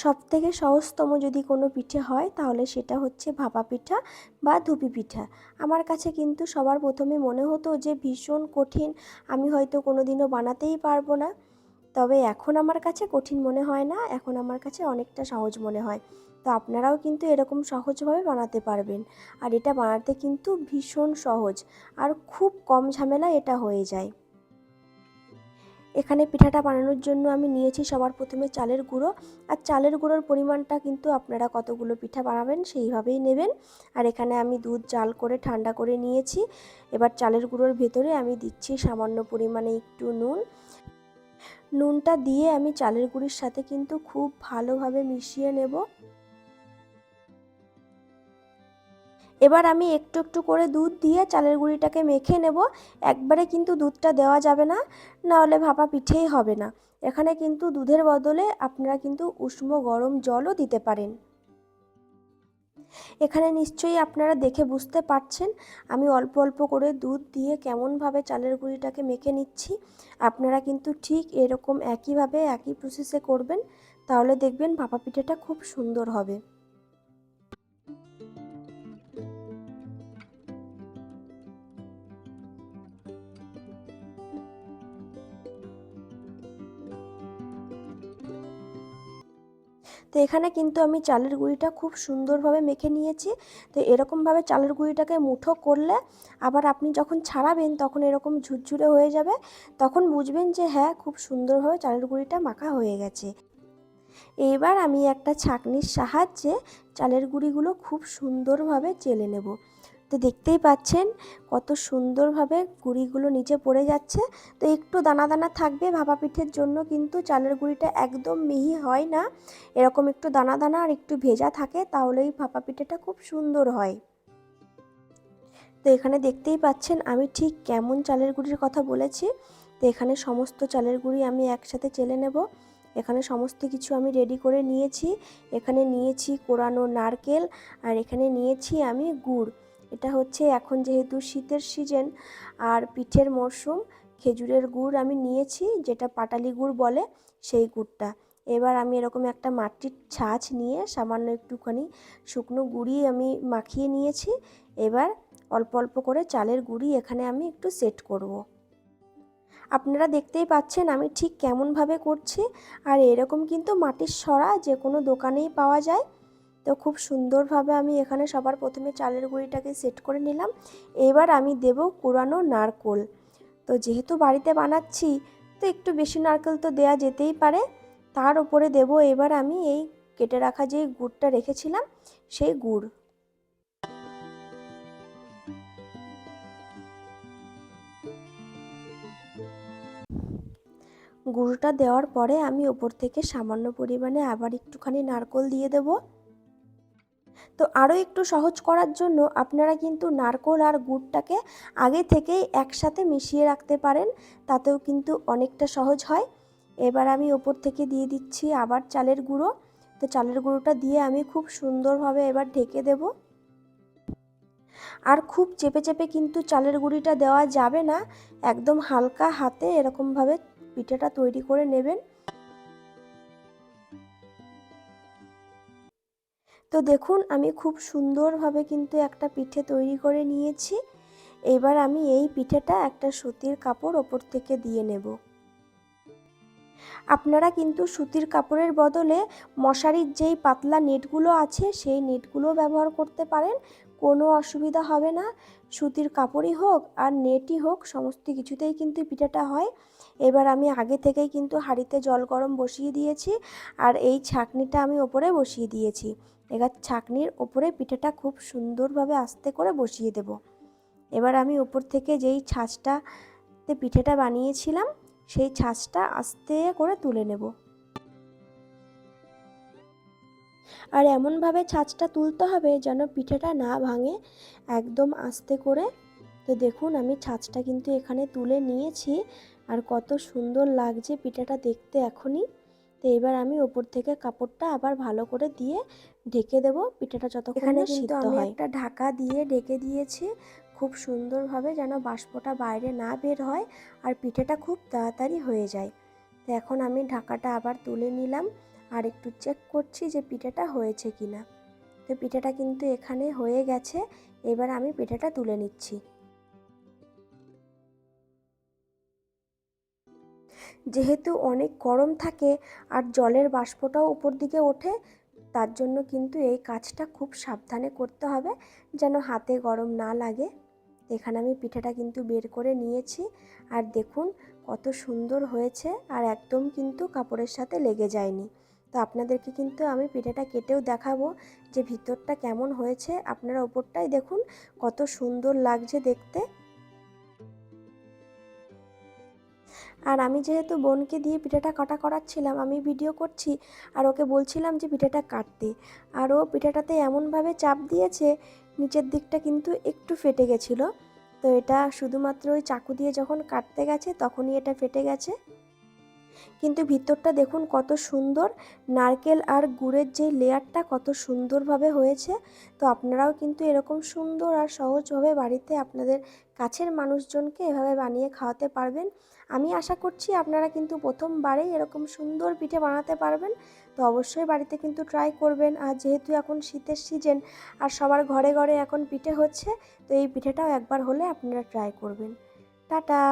সব থেকে সহজতম যদি কোনো পিঠে হয়, তাহলে সেটা হচ্ছে ভাপা পিঠা বা ধুপি পিঠা। আমার কাছে কিন্তু সবার প্রথমে মনে হতো যে ভীষণ কঠিন, আমি হয়তো কোনো দিনও বানাতেই পারব না। তবে এখন আমার কাছে কঠিন মনে হয় না, এখন আমার কাছে অনেকটা সহজ মনে হয়। তো আপনারাও কিন্তু এরকম সহজভাবে বানাতে পারবেন। আর এটা বানাতে কিন্তু ভীষণ সহজ, আর খুব কম ঝামেলা এটা হয়ে যায়। এখানে পিঠাটা বানানোর জন্য আমি নিয়েছি সবার প্রথমে চালের গুঁড়ো। আর চালের গুঁড়োর পরিমাণটা কিন্তু আপনারা কতগুলো পিঠা বানাবেন সেইভাবেই নেবেন। আর এখানে আমি দুধ জাল করে ঠান্ডা করে নিয়েছি। এবার চালের গুঁড়োর ভেতরে আমি দিচ্ছি সামান্য পরিমাণে একটু নুন। নুনটা দিয়ে আমি চালের গুঁড়ির সাথে কিন্তু খুব ভালোভাবে মিশিয়ে নেব। এবার আমি একটু একটু করে দুধ দিয়ে চালের গুঁড়িটাকে মেখে নেব। একবারে কিন্তু দুধটা দেওয়া যাবে না নাহলে ভাপা পিঠেই হবে না। এখানে কিন্তু দুধের বদলে আপনারা কিন্তু উষ্ণ গরম জলও দিতে পারেন। এখানে নিশ্চয়ই আপনারা দেখে বুঝতে পারছেন, আমি অল্প অল্প করে দুধ দিয়ে কেমনভাবে চালের গুঁড়িটাকে মেখে নিচ্ছি। আপনারা কিন্তু ঠিক এরকম একইভাবে একই প্রসেসে করবেন, তাহলে দেখবেন ভাপা পিঠেটা খুব সুন্দর হবে। তো এখানে কিন্তু আমি চালের গুঁড়িটা খুব সুন্দরভাবে মেখে নিয়েছি। তো এরকমভাবে চালের গুঁড়িটাকে মুঠো করলে আবার আপনি যখন ছাড়াবেন তখন এরকম ঝুরঝুরে হয়ে যাবে, তখন বুঝবেন যে হ্যাঁ খুব সুন্দরভাবে চালের গুঁড়িটা মাখা হয়ে গেছে। এবার আমি একটা ছাঁকনির সাহায্যে চালের গুঁড়িগুলো খুব সুন্দরভাবে চেলে নেব। তো দেখতেই পাচ্ছেন কত সুন্দরভাবে গুঁড়িগুলো নিচে পড়ে যাচ্ছে। তো একটু দানা দানা থাকবে ভাপা পিঠের জন্য, কিন্তু চালের গুঁড়িটা একদম মিহি হয় না। এরকম একটু দানা দানা আর একটু ভেজা থাকে, তাহলেই ভাপা পিঠেটা খুব সুন্দর হয়। তো এখানে দেখতেই পাচ্ছেন আমি ঠিক কেমন চালের গুঁড়ির কথা বলেছি। তো এখানে সমস্ত চালের গুঁড়ি আমি একসাথে চেলে নেব। এখানে সমস্ত কিছু আমি রেডি করে নিয়েছি। এখানে নিয়েছি কোরানো নারকেল আর এখানে নিয়েছি আমি গুড়। এটা হচ্ছে এখন যেহেতু শীতের সিজন আর পিঠের মরশুম খেজুরের গুড় আমি নিয়েছি, যেটা পাটালি গুড় বলে সেই গুড়টা। এবার আমি এরকম একটা মাটির ছাঁচ নিয়ে সামান্য একটুখানি শুকনো গুঁড়ি আমি মাখিয়ে নিয়েছি। এবার অল্প অল্প করে চালের গুঁড়ি এখানে আমি একটু সেট করব। আপনারা দেখতেই পাচ্ছেন আমি ঠিক কেমনভাবে করছি। আর এরকম কিন্তু মাটির সরা যে কোনো দোকানেই পাওয়া যায়। তো খুব সুন্দরভাবে আমি এখানে সবার প্রথমে চালের গুঁড়িটাকে সেট করে নিলাম। এবার আমি দেব কুড়ানো নারকোল। তো যেহেতু বাড়িতে বানাচ্ছি, তো একটু বেশি নারকেল তো দেয়া যেতেই পারে। তার উপরে দেব এবার আমি এই কেটে রাখা যে গুড়টা রেখেছিলাম, সেই গুড়। গুঁড়োটা দেওয়ার পরে আমি ওপর থেকে সামান্য পরিমাণে আবার একটুখানি নারকোল দিয়ে দেবো। তো আরও একটু সহজ করার জন্য আপনারা কিন্তু নারকোল আর গুড়টাকে আগে থেকেই একসাথে মিশিয়ে রাখতে পারেন, তাতেও কিন্তু অনেকটা সহজ হয়। এবার আমি ওপর থেকে দিয়ে দিচ্ছি আবার চালের গুঁড়ো। তো চালের গুঁড়োটা দিয়ে আমি খুব সুন্দরভাবে এবার ঢেকে দেব। আর খুব চেপে চেপে কিন্তু চালের গুঁড়িটা দেওয়া যাবে না, একদম হালকা হাতে এরকমভাবে পিঠাটা তৈরি করে নেবেন। তো দেখুন, আমি খুব সুন্দরভাবে কিন্তু একটা পিঠে তৈরি করে নিয়েছি। এবার আমি এই পিঠেটা একটা সুতির কাপড় ওপর থেকে দিয়ে নেব। আপনারা কিন্তু সুতির কাপড়ের বদলে মশারির যেই পাতলা নেটগুলো আছে, সেই নেটগুলো ব্যবহার করতে পারেন। কোনো অসুবিধা হবে না। সুতির কাপড়ই হোক আর নেটই হোক, সমস্ত কিছুতেই কিন্তু পিঠাটা হয়। এবার আমি আগে থেকেই কিন্তু হাঁড়িতে জল গরম বসিয়ে দিয়েছি আর এই ছাকনিটা আমি ওপরে বসিয়ে দিয়েছি। এবার ছাকনির ওপরে পিঠাটা খুব সুন্দরভাবে আস্তে করে বসিয়ে দেব। এবার আমি উপর থেকে যেই ছাঁচটাতে পিঠেটা বানিয়েছিলাম, সেই ছাঁচটা আস্তে করে তুলে নেব। আর এমনভাবে ছাঁচটা তুলতে হবে যেন পিঠেটা না ভাঙে একদম আস্তে করে। তো দেখুন আমি ছাঁচটা কিন্তু এখানে তুলে নিয়েছি আর কত সুন্দর লাগছে পিঠাটা দেখতে এখনই। তো এবার আমি ওপর থেকে কাপড়টা আবার ভালো করে দিয়ে ঢেকে দেব পিঠাটা যতক্ষণ সিদ্ধ হয়। একটা ঢাকা দিয়ে ঢেকে দিয়েছি খুব সুন্দরভাবে যেন বাষ্পটা বাইরে না বের হয় আর পিঠেটা খুব তাড়াতাড়ি হয়ে যায়। তো এখন আমি ঢাকাটা আবার তুলে নিলাম। আর একটু চেক করছি যে পিঠাটা হয়েছে কি না তো পিঠাটা কিন্তু এখানে হয়ে গেছে, এবার আমি পিঠাটা তুলে নিচ্ছি। যেহেতু অনেক গরম থাকে আর জলের বাষ্পটাও উপর দিকে ওঠে, তার জন্য কিন্তু এই কাজটা খুব সাবধানে করতে হবে যেন হাতে গরম না লাগে। এখানে আমি পিঠাটা কিন্তু বের করে নিয়েছি আর দেখুন কত সুন্দর হয়েছে আর একদম কিন্তু কাপড়ের সাথে লেগে যায়নি। তো আপনাদেরকে কিন্তু আমি পিঠাটা কেটেও দেখাবো যে ভিতরটা কেমন হয়েছে। আপনারা ওপরটাই দেখুন, কত সুন্দর লাগছে দেখতে। আর আমি যেহেতু বোনকে দিয়ে পিঠাটা কাটা করাচ্ছিলাম, আমি ভিডিও করছি আর ওকে বলছিলাম যে পিঠাটা কাটতে। আর ও পিঠাটাতে এমনভাবে চাপ দিয়েছে, নিচের দিকটা কিন্তু একটু ফেটে গেছিল। তো এটা শুধুমাত্র ওই চাকু দিয়ে যখন কাটতে গেছে, তখনই এটা ফেটে গেছে। কিন্তু ভিতরটা দেখুন কত সুন্দর। নারকেল আর গুড়ের যে লেয়ারটা কত সুন্দরভাবে হয়েছে। তো আপনারাও কিন্তু এরকম সুন্দর আর সহজভাবে বাড়িতে আপনাদের কাছের মানুষজনকে এভাবে বানিয়ে খাওয়াতে পারবেন। আমি আশা করছি আপনারা কিন্তু প্রথমবারেই এরকম সুন্দর পিঠে বানাতে পারবেন। তো অবশ্যই বাড়িতে কিন্তু ট্রাই করবেন। আর যেহেতু এখন শীতের সিজন আর সবার ঘরে ঘরে এখন পিঠে হচ্ছে, তো এই পিঠেটাও একবার হলে আপনারা ট্রাই করবেন। টাটা!